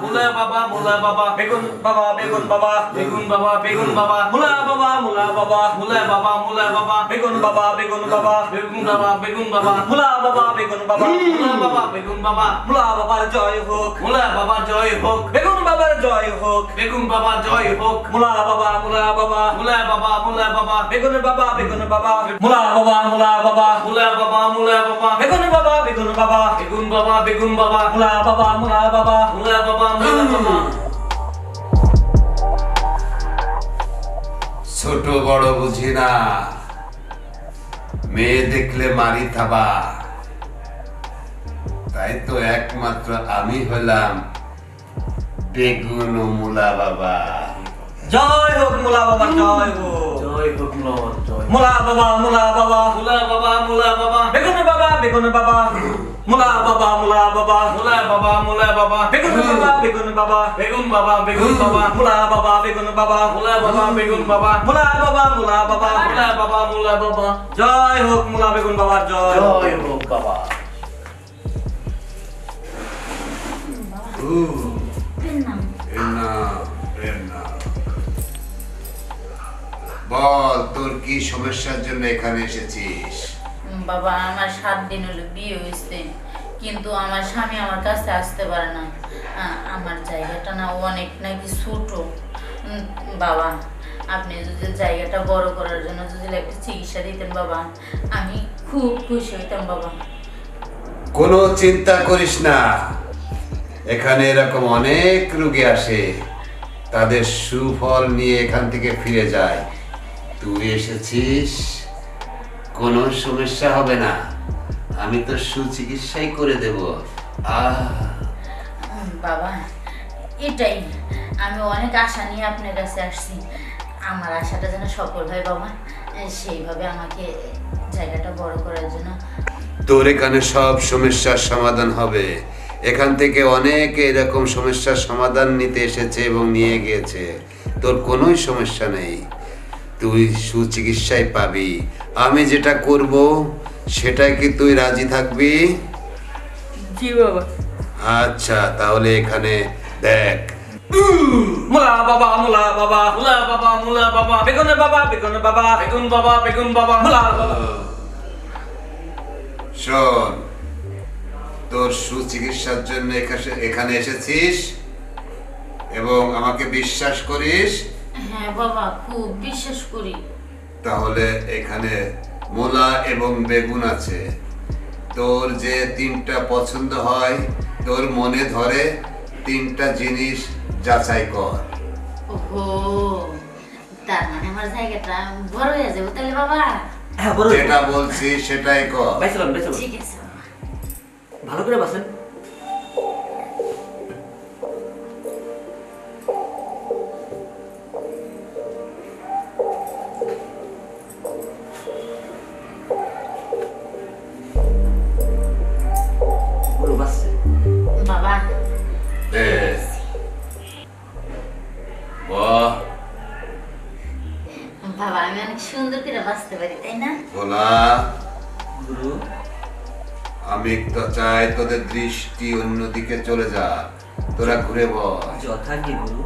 মুলা বাবা মুলা বাবা বেগুন বাবা বেগুন বাবা বেগুন বাবা বেগুন বাবা মুলা বাবা মুলা বাবা মুলা বাবা মুলা বাবা বেগুন বাবা বেগুন বাবা বেগুন বাবা বেগুন বাবা মুলা বাবা বেগুন বাবা মুলা বাবা বেগুন বাবা মুলা বাবার জয় হোক মুলা বাবা জয় হোক বেগুন বাবার জয় হোক বেগুন বাবা জয় হোক মুলা বাবা মুলা বাবা মুলা বাবা মুলা বাবা বেগুন বাবা বেগুন বাবা মুলা বাবা মুলা বাবা মুলা বাবা মুলা বাবা বেগুন বাবা বেগুন বাবা বেগুন বাবা বেগুন বাবা মুলা বাবা মুলা বাবা মুলা বাবা ছোট বড় বুঝি না। মেয়ে দেখলে মারি থাবা। তাই তো একমাত্র আমি হলাম বেগুন ও মুলা বাবা। জয় হোক মুলা বাবা জয় হোক। জয় মুলা বাবা মুলা বাবা। মুলা বাবা মুলা বাবা। বেগুন বাবা বেগুন বাবা। মুলা বাবা মুলা বাবা। মুলা বাবা মুলা বাবা। বেগুন বাবা বেগুন বাবা। বেগুন বাবা বেগুন বাবা। মুলা বাবা বেগুন বাবা। মুলা বাবা বেগুন বাবা। মুলা বাবা মুলা বাবা। মুলা বাবা মুলা বাবা। জয় হোক মুলা বেগুন বাবার জয় জয় হোক বাবা। বল তোর কি সমস্যার জন্য এখানে এসেছিস? বাবা, আমার সাত দিন হলো বিয়ে হয়েছে, কিন্তু আমার স্বামী আমার কাছে আসতে পারে না। আমার জায়গাটা না অনেক নাকি ছোট। বাবা, আপনি যদি জায়গাটা বড় করার জন্য যদি একটা চিকিৎসা দিতেন বাবা, আমি খুব খুশি হইতাম বাবা। কোনো চিন্তা করিস না। এখানে এরকম অনেক রুগী আসে, তাদের সুফল নিয়ে এখান থেকে ফিরে যায়। তুই এসেছিস? কোনো সমস্যা হবে না। আমি তো সুচিকিৎসাই করে দেব। আহ। বাবা এটাই। আমি অনেক আশা নিয়ে আপনার কাছে আসছি। আমার আশাটা যেন সফল হয় বাবা। সেইভাবে আমাকে জায়গাটা বড় করার জন্য। তোর এখানে সব সমস্যার সমাধান হবে। এখান থেকে অনেকে এরকম সমস্যার সমাধান নিতে এসেছে এবং নিয়ে গিয়েছে। তোর কোনোই সমস্যা নেই। তুই সুচিকিৎসাই পাবি। আমি যেটা করব সেটাই কি তুই রাজি থাকবি? জি বাবা। আচ্ছা তাহলে এখানে দেখ। মুলা বাবা মুলা বাবা মুলা বাবা মুলা বাবা বেগুন বাবা বেগুন বাবা বেগুন বাবা বেগুন বাবা মুলা বাবা। শোন তোর সুচিকিৎসার জন্য এখানে- এখানে এসেছিস এবং আমাকে বিশ্বাস করিস। হ্যাঁ বাবা খুব বিশ্বাস করি। তাহলে এখানে মূলা এবং বেগুন আছে। তোর যে তিনটা পছন্দ হয় তোর মনে ধরে তিনটা জিনিস যাচাই কর। ওহো তার মানে আমার জায়গাটা বড় হয়ে যাবে তাহলে বাবা? হ্যাঁ বড় যেটা বলছি সেটাই কর। ঠিক আছে ভালো করে বাসেন। ভোলা গুরু। আমি তো চাই তোদের দৃষ্টি অন্যদিকে চলে যা। তোরা ঘুরে বল। যথা গুরু।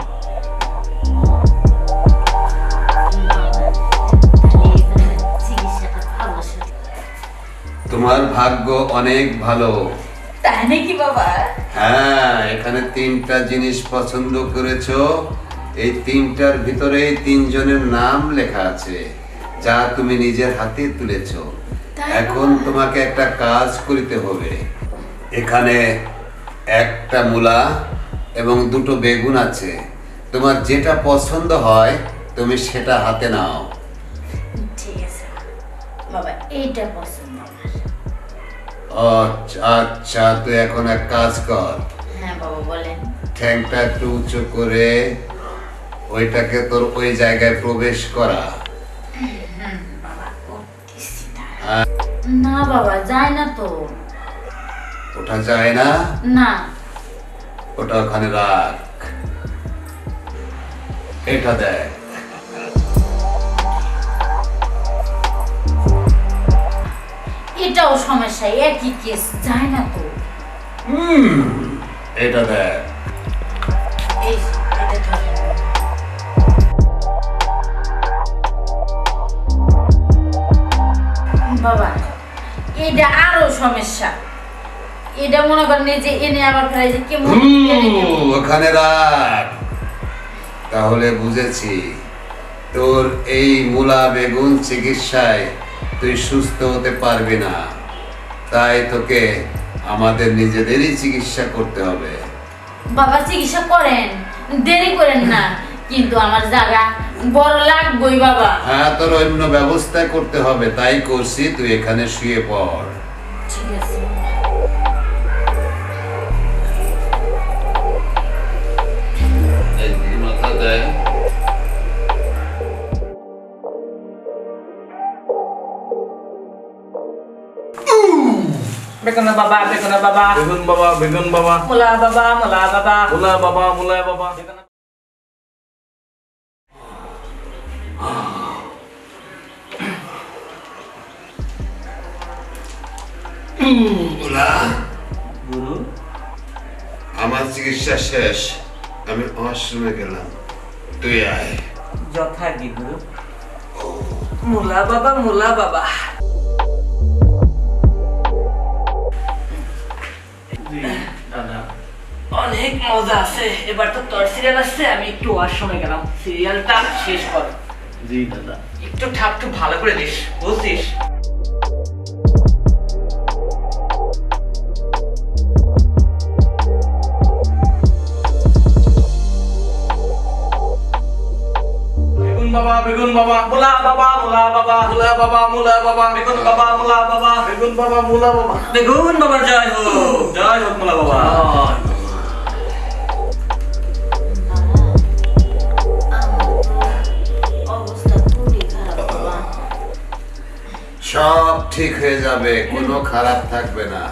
তোমার ভাগ্য অনেক ভালো। তাই নাকি বাবা? হ্যাঁ এখানে তিনটা জিনিস পছন্দ করেছ। এই তিনটার ভিতরে তিনজনের নাম লেখা আছে। যা তুমি নিজের হাতে তুলেছো। এখন তোমাকে একটা কাজ করিতে হবে। এখানে একটা মূলা এবং দুটো বেগুন আছে। তোমার যেটা পছন্দ হয় তুমি সেটা হাতে নাও। ঠিক আছে বাবা এইটা পছন্দ আচ্ছা আচ্ছা তুই এখন এক কাজ কর। হ্যাঁ বাবা বলেন। ঠ্যাংটা একটু উঁচু করে ওইটাকে তোর ওই জায়গায় প্রবেশ করা বাবা করতেছি না। হ্যাঁ। না বাবা যায় না তো। ওটা যায় না? না। ওটা ওখানে রাখ। এটা দেখ। এটাও সমস্যা একই কেস যায় না তো। এটা দেখ। এই এটা ধরেন। বাবা এটা আরও সমস্যা। এটা মনে করেন যে এনে আবার ফেলাই যে কেমন। ওখানে রাখ। তাহলে বুঝেছি। তোর এই মূলা বেগুন চিকিৎসায় তুই সুস্থ হতে পারবি না। তাই তোকে আমাদের নিজেদেরই চিকিৎসা করতে হবে। বাবা চিকিৎসা করেন। দেরি করেন না। কিন্তু আমার জায়গা বড় লাগবই বাবা। হ্যাঁ তোর অন্য ব্যবস্থা করতে হবে তাই করছি তুই এখানে শুয়ে পড়। ঠিক আছে। বেগুন বাবা বেগুন বাবা। বেগুন বাবা বেগুন বাবা। মুলা বাবা মুলা বাবা। মুলা বাবা মুলা বাবা। মুলা গুরু আমার চিকিৎসা শেষ। আমি ওয়াশরুমে গেলাম। তুই আয়। গুরু। মুলা বাবা মুলা বাবা। অনেক মজা আছে। এবার তো তোর সিরিয়াল আসছে আমি একটু ওয়াশরুমে গেলাম। সিরিয়ালটা শেষ কর। জি দাদা। একটু ঠাপ ভালো করে দিস। বুঝছিস? বাবা বাবা মুলা বাবা মুলা বাবা বেগুন বাবা মুলা বাবা। বেগুন বাবা মুলা বাবা। বেগুন বাবার জয় হোক জয় হোক মুলা বাবা অবস্থা খুবই খারাপ বাবা। সব ঠিক হয়ে যাবে কোনো খারাপ থাকবে না।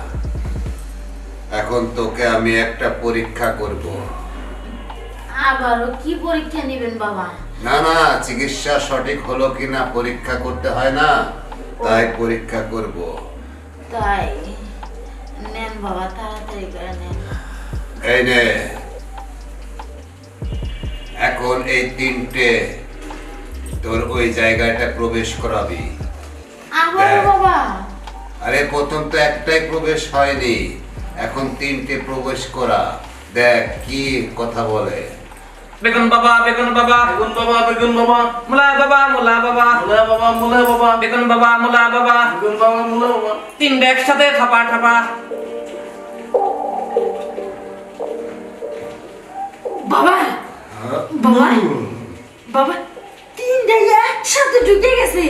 এখন তোকে আমি একটা পরীক্ষা করব। আবারও কি পরীক্ষা নেবেন বাবা? না না চিকিৎসা সঠিক হলো কিনা পরীক্ষা করতে হয় না। তাই পরীক্ষা করব। তাই? নেন বাবা তাড়াতাড়ি করে নেন। এই নে। এখন এই তিনটে তোর ওই জায়গাটা প্রবেশ করাবি। আবার। বাবা? আরে প্রথম তো একটাই প্রবেশ হয়নি। এখন তিনটে প্রবেশ করা। দেখ কি কথা বলে। বেগুন বাবা বেগুন বাবা। বেগুন বাবা বেগুন বাবা। মুলা বাবা মুলা বাবা। মুলা বাবা মুলা বাবা। বেগুন বাবা মুলা বাবা। বেগুন বাবা মুলা বাবা। তিনটা একসাথে থাপা থাপা। বাবা বাবা বাবা তিনটা একসাথে ঢুকে গেছে।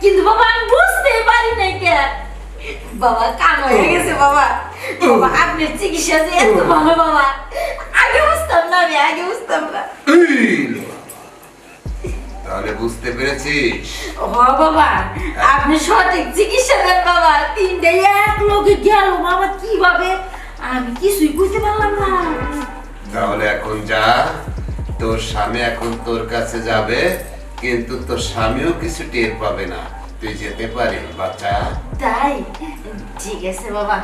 কিন্তু বাবা আমি বুঝতে পারি না কে। বাবা কান হয়ে গেছে বাবা। বাবা আপনার চিকিৎসা যে এত ভালো বাবা আগে বুঝতাম না আমি আগে বুঝতাম না। তাহলে বুঝতে পেরেছিস ও বাবা আপনি সঠিক চিকিৎসা দেন বাবা তিনটে এক লোকে গেল বাবা কীভাবে আমি কিছুই বুঝতে পারলাম না তাহলে এখন যা তোর স্বামী এখন তোর কাছে যাবে কিন্তু তোর স্বামীও কিছু টের পাবে না তুই যেতে পারিস বাচ্চা তাই ঠিক আছে বাবা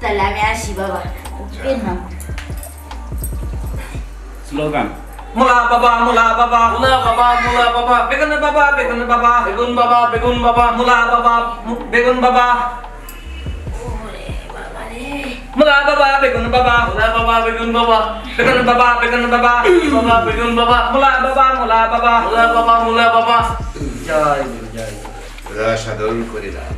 তাহলে আমি আসি বাবা নাও। স্লোগান মুলা বাবা মুলা বাবা মুলা বাবা মুলা বাবা বেগুন বাবা বেগুন বাবা বেগুন বাবা বেগুন বাবা মুলা বাবা বেগুন বাবা ওরে বাবা রে মুলা বাবা বেগুন বাবা মুলা বাবা বেগুন বাবা বেগুন বাবা বেগুন বাবা বাবা বেগুন বাবা মুলা বাবা মুলা বাবা মুলা বাবা মুলা বাবা জয় জয় সাধন করিলাম